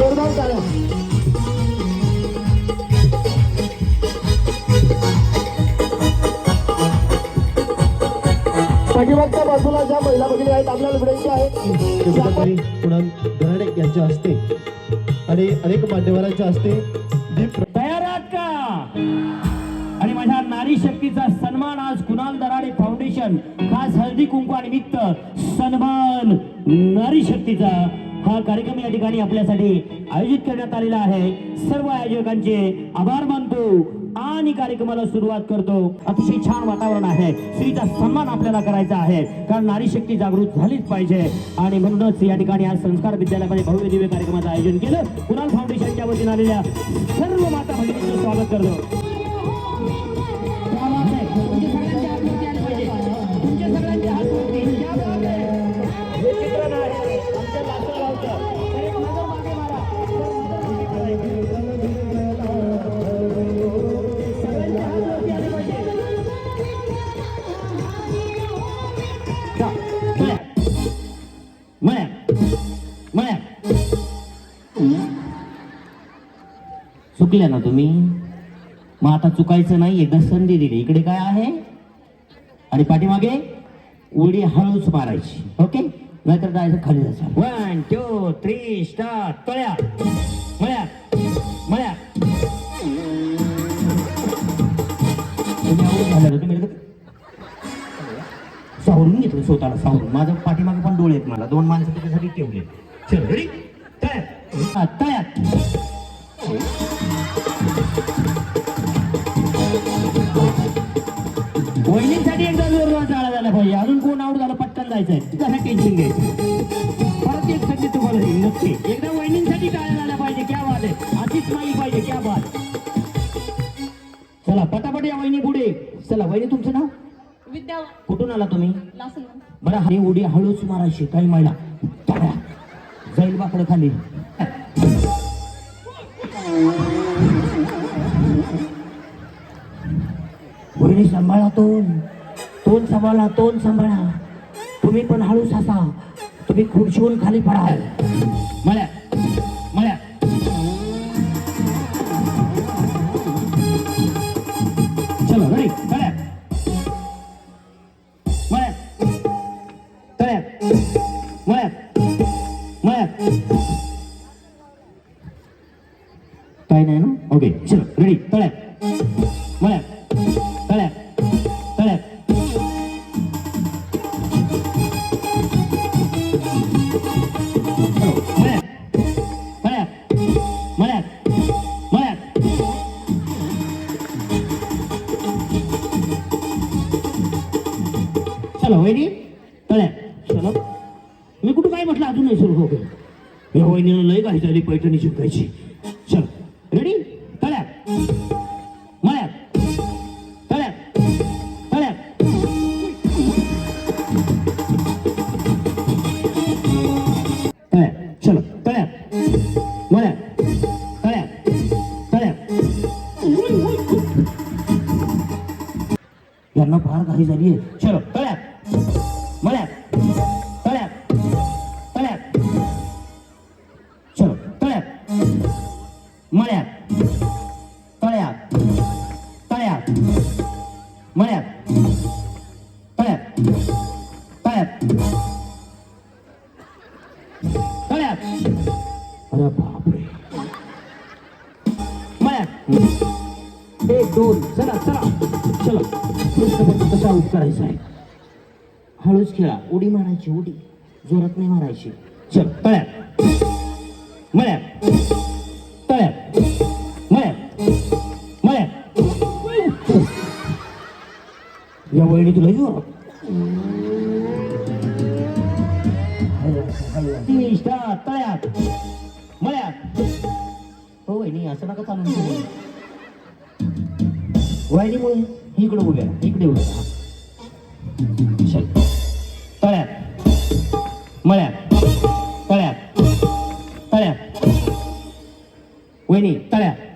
जोरदार टाळ्या पाठीमागच्या बाजूला ज्या महिला भगिनी आहेत कुणाल यांच्या हस्ते आणि अनेक मान्यवरांच्या हस्ते तयार आहात का? आणि माझ्या नारी शक्तीचा सन्मान आज कुणाल दराडे फाउंडेशन खास हळदी कुंकवानिमित्त सन्मान नारी शक्तीचा हा कार्यक्रम या ठिकाणी आपल्यासाठी आयोजित करण्यात आलेला आहे. सर्व आयोजकांचे आभार मानतो आणि कार्यक्रमाला सुरुवात करतो. अतिशय छान वातावरण आहे. स्त्रीचा सन्मान आपल्याला करायचा आहे. कारण नारी शक्ती जागृत झालीच पाहिजे. आणि म्हणूनच या ठिकाणी आज संस्कार विद्यालयामध्ये भव्य दिव्य कार्यक्रमाचं आयोजन केलं. कुणाल फाउंडेशनच्या वतीने आलेल्या सर्व माता भगिनीचं स्वागत करतो. मळ्या. मळ्या. चुकल्या ना तुम्ही. मग आता चुकायचं नाही एकदा संधी दिली. इकडे काय आहे? आणि पाठीमागे उडी हळूच मारायची. ओके नाहीतर जायचं खाली जायचं. वन टू थ्री स्टार तळ्या मळ्या मळ्या सावरून घेतलं स्वतःला सावरून. माझं पाठीमागे पण डोळे आहेत मला. दोन माणसं त्याच्यासाठी ठेवले. चल रेडी एकदा जोरदार चाळा झाला पाहिजे. अजून कोण आऊट झालं पटकन जायचंय. जरा टेन्शन घ्यायचं. परत एक संधी तुम्हाला नक्की. एकदा वहिनींसाठी टाळ्या झाल्या पाहिजे क्या बात आहे. अशीच मागी पाहिजे क्या बात. चला पटापट या वहिनी पुढे. चला वहिनी तुमचं नाव? विद्या कुठून आला तुम्ही? लासन बरं हा उडी हळूच मारायची काही महिला जाईल बाकडं खाली. वहिनी सांभाळा तोंड तोंड सांभाळा तोंड सांभाळा. तुम्ही पण हळूच असा तुम्ही खुर्चीवरून खाली पडाल मळ्या मळ्या. चलो रेडी काय नाही ना ओके चलो रेडी तळ्यात मळ्यात तळ्यात तळ्यात चलो, मळ्यात मळ्यात मळ्यात मळ्यात चलो वहिनी तळ्यात चलो मी कुठं काय म्हटलं अजूनही सुरू हो या वहिनीनं लय काही झाली पैठणी शिकायची रेडी तळ्यात मळ्यात तळ्यात तळ्यात तळ्यात चलो तळ्यात मळ्यात तळ्यात तळ्यात यांना फार घाई झाली आहे मळ्यात तळ्यात तळ्यात मळ्यात तळ्यात तळ्यात तळ्यात अरे बापरे. मळ्यात एक दोन चला चला. चला. कृष्णपट्टी कसा आऊट करायचा आहे? हळूच खेळा. उडी मारायची उडी. जोरात नाही मारायची. चल. तळ्यात मळ्यात या वहिनी तुला जोरात तीन तळ्यात मळ्यात हो वहिनी असं नका चालू वहिनी मुळे इकडे उभ्या इकडे उभ्या तळ्यात मळ्यात तळ्यात तळ्यात वहिनी तळ्यात